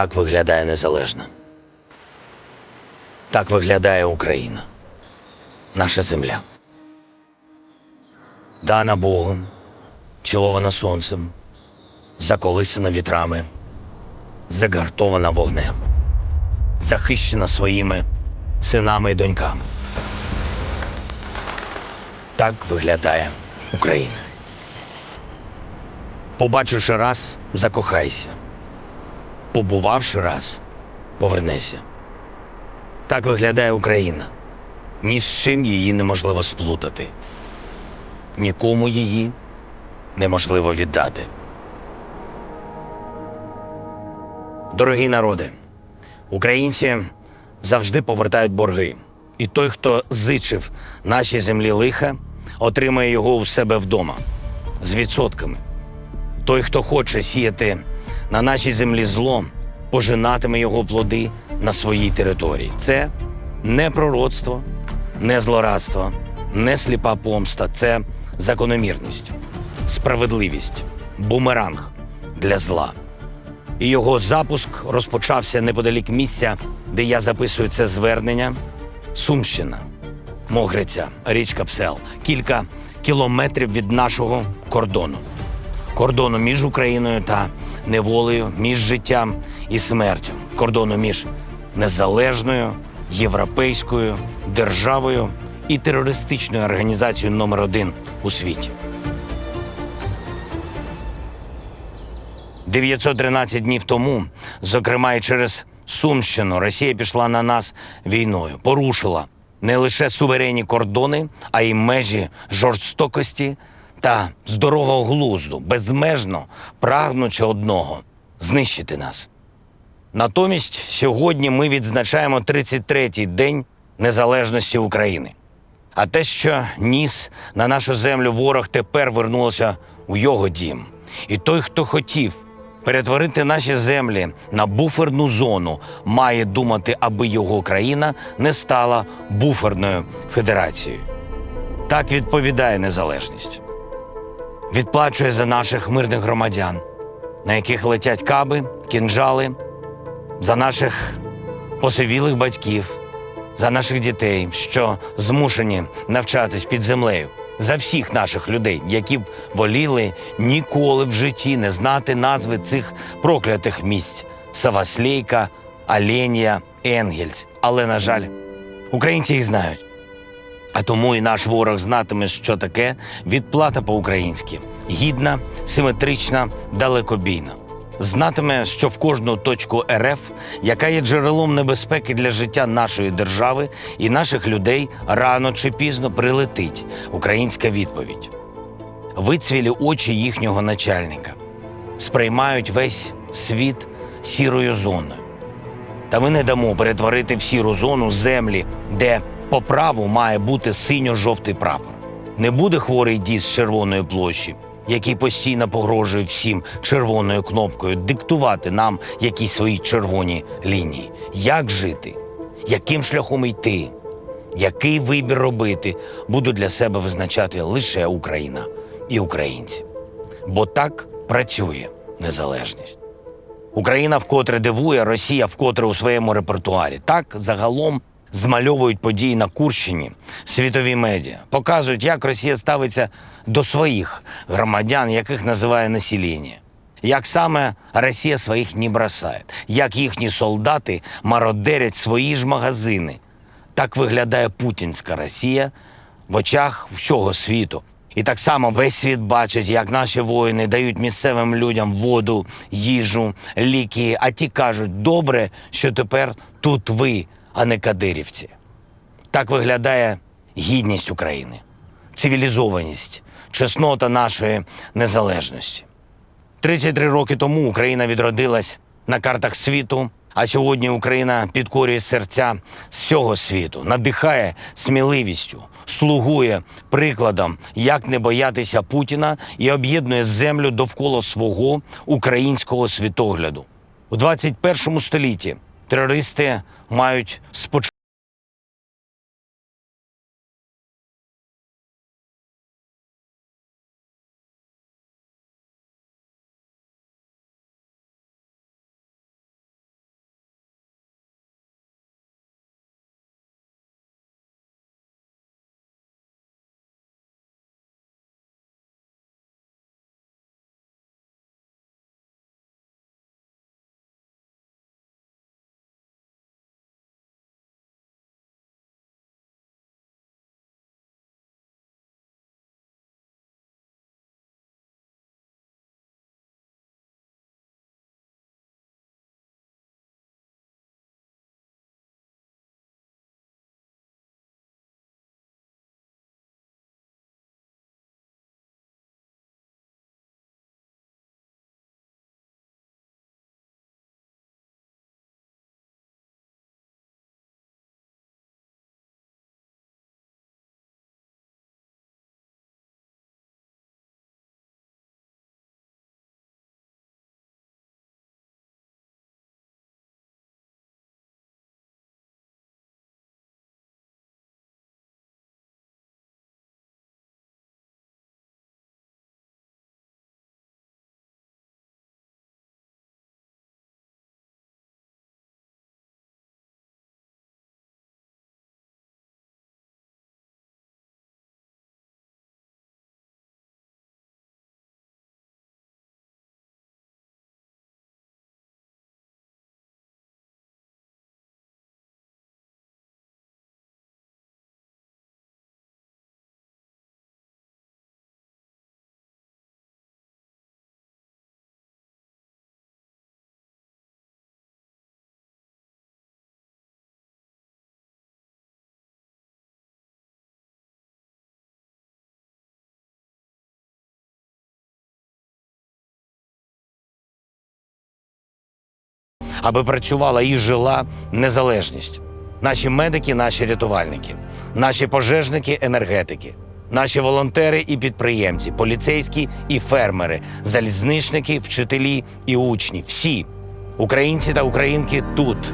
Так виглядає незалежна. Так виглядає Україна. Наша земля. Дана Богом, цілована сонцем, заколисана вітрами, загартована вогнем, захищена своїми синами і доньками. Так виглядає Україна. Побачивши раз, закохайся. Побувавши раз, повернися. Так виглядає Україна. Ні з чим її неможливо сплутати. Нікому її неможливо віддати. Дорогі народи, українці завжди повертають борги. І той, хто зичив нашій землі лиха, отримає його у себе вдома з відсотками. Той, хто хоче сіяти на нашій землі зло, пожинатиме його плоди на своїй території. Це не пророцтво, не злорадство, не сліпа помста, це закономірність, справедливість, бумеранг для зла. І його запуск розпочався неподалік місця, де я записую це звернення. Сумщина, Могриця, річка Псел, кілька кілометрів від нашого кордону. Кордону між Україною та неволею, між життям і смертю, кордону між незалежною європейською державою і терористичною організацією номер один у світі. 913 днів тому, зокрема і через Сумщину, Росія пішла на нас війною, порушила не лише суверенні кордони, а й межі жорстокості та здорового глузду, безмежно прагнучи одного знищити нас. Натомість сьогодні ми відзначаємо 33-й день незалежності України. А те, що ніс на нашу землю ворог тепер вернулося у його дім. І той, хто хотів перетворити наші землі на буферну зону, має думати, аби його країна не стала буферною федерацією. Так відповідає незалежність. Відплачує за наших мирних громадян, на яких летять каби, кінжали, за наших посивілих батьків, за наших дітей, що змушені навчатись під землею, за всіх наших людей, які б воліли ніколи в житті не знати назви цих проклятих місць Саваслейка, Аленія, Енгельс. Але, на жаль, українці їх знають. А тому і наш ворог знатиме, що таке відплата по-українськи гідна, симетрична, далекобійна. Знатиме, що в кожну точку РФ, яка є джерелом небезпеки для життя нашої держави і наших людей, рано чи пізно прилетить українська відповідь. Вицвілі очі їхнього начальника сприймають весь світ сірою зоною. Та ми не дамо перетворити в сіру зону землі, де по праву має бути синьо-жовтий прапор. Не буде хворий дід з червоної площі, який постійно погрожує всім червоною кнопкою диктувати нам якісь свої червоні лінії. Як жити? Яким шляхом йти? Який вибір робити, буду для себе визначати лише Україна і українці. Бо так працює незалежність. Україна вкотре дивує, Росія вкотре у своєму репертуарі. Так загалом змальовують події на Курщині світові медіа, показують, як Росія ставиться до своїх громадян, яких називає населення. Як саме Росія своїх не бросає, як їхні солдати мародерять свої ж магазини. Так виглядає путінська Росія в очах всього світу. І так само весь світ бачить, як наші воїни дають місцевим людям воду, їжу, ліки, а ті кажуть, добре, що тепер тут ви, а не кадирівці. Так виглядає гідність України, цивілізованість, чеснота нашої незалежності. 33 роки тому Україна відродилась на картах світу, а сьогодні Україна підкорює серця всього світу, надихає сміливістю, слугує прикладом, як не боятися Путіна і об'єднує землю довкола свого українського світогляду. У 21 столітті терористи мають спочатку. Аби працювала і жила незалежність. Наші медики, наші рятувальники, наші пожежники, енергетики, наші волонтери і підприємці, поліцейські і фермери, залізничники, вчителі і учні. Всі українці та українки тут.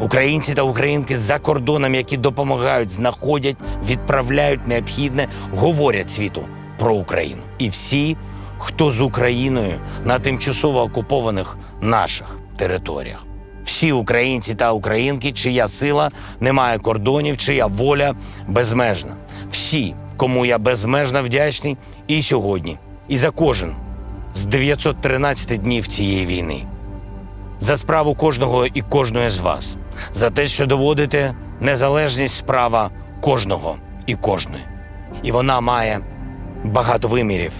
Українці та українки за кордоном, які допомагають, знаходять, відправляють необхідне, говорять світу про Україну. І всі, хто з Україною на тимчасово окупованих наших територіях. Всі українці та українки, чия сила не має кордонів, чия воля безмежна. Всі, кому я безмежно вдячний і сьогодні, і за кожен з 913 днів цієї війни за справу кожного і кожної з вас, за те, що доводите незалежність справа кожного і кожної. І вона має багато вимірів,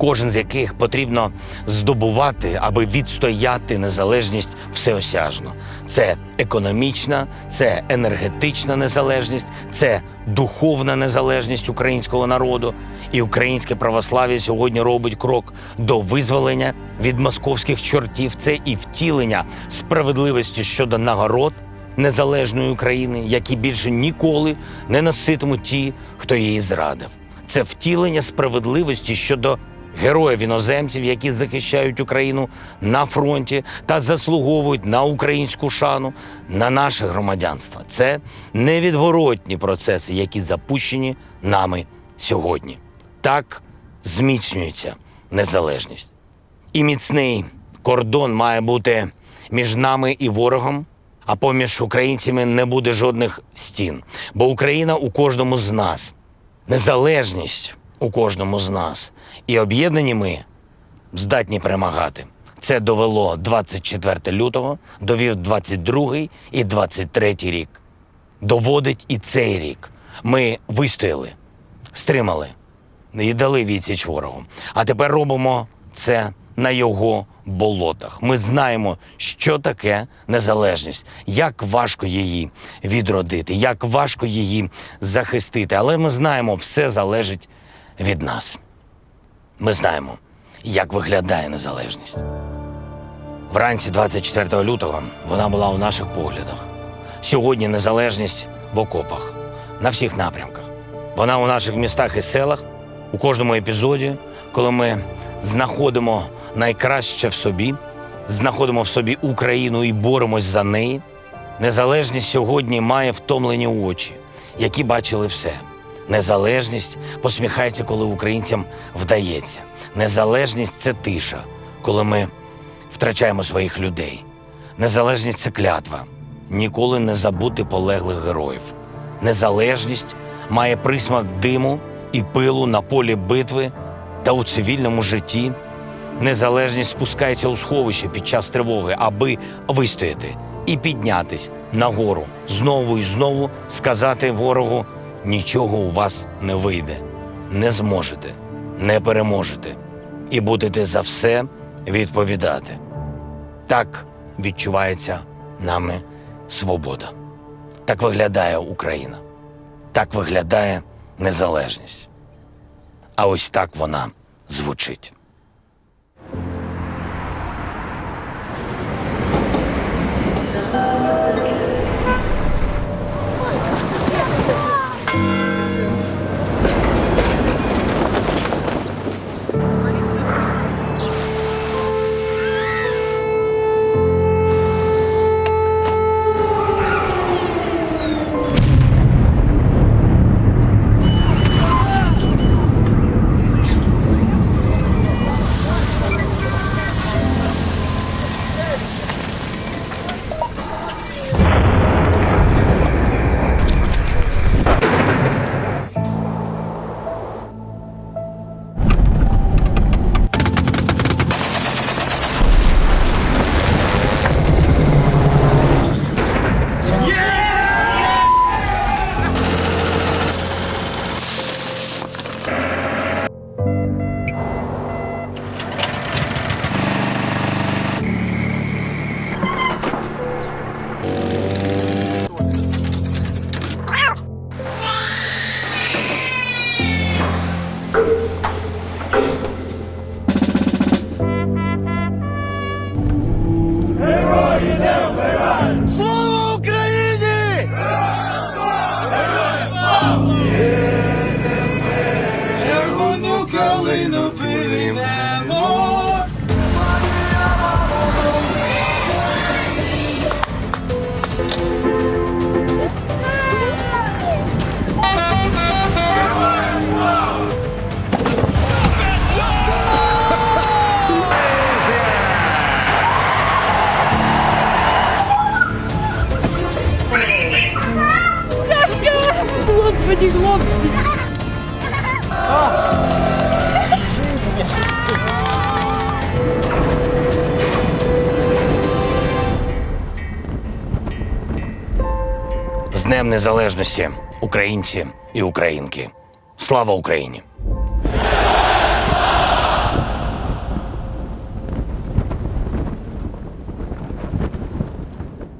кожен з яких потрібно здобувати, аби відстояти незалежність всеосяжно. Це економічна, це енергетична незалежність, це духовна незалежність українського народу. І українське православ'я сьогодні робить крок до визволення від московських чортів. Це і втілення справедливості щодо нагород незалежної України, які більше ніколи не носитимуть ті, хто її зрадив. Це втілення справедливості щодо героїв іноземців, які захищають Україну на фронті та заслуговують на українську шану, на наше громадянство. Це невідворотні процеси, які запущені нами сьогодні. Так зміцнюється незалежність. І міцний кордон має бути між нами і ворогом, а поміж українцями не буде жодних стін. Бо Україна у кожному з нас, незалежність у кожному з нас. І об'єднані ми здатні перемагати. Це довело 24 лютого, довів 22 і 23 рік. Доводить і цей рік. Ми вистояли, стримали і дали відсіч ворогу. А тепер робимо це на його болотах. Ми знаємо, що таке незалежність, як важко її відродити, як важко її захистити. Але ми знаємо, все залежить від нас. Ми знаємо, як виглядає незалежність. Вранці 24 лютого вона була у наших поглядах. Сьогодні незалежність в окопах на всіх напрямках. Вона у наших містах і селах, у кожному епізоді, коли ми знаходимо найкраще в собі, знаходимо в собі Україну і боремось за неї. Незалежність сьогодні має втомлені очі, які бачили все. Незалежність посміхається, коли українцям вдається. Незалежність це тиша, коли ми втрачаємо своїх людей. Незалежність це клятва. Ніколи не забути полеглих героїв. Незалежність має присмак диму і пилу на полі битви та у цивільному житті. Незалежність спускається у сховище під час тривоги, аби вистояти і піднятись нагору, знову і знову сказати ворогу: нічого у вас не вийде, не зможете, не переможете, і будете за все відповідати. Так відчувається нами свобода. Так виглядає Україна. Так виглядає незалежність. А ось так вона звучить. Днем Незалежності, українці і українки. Слава Україні!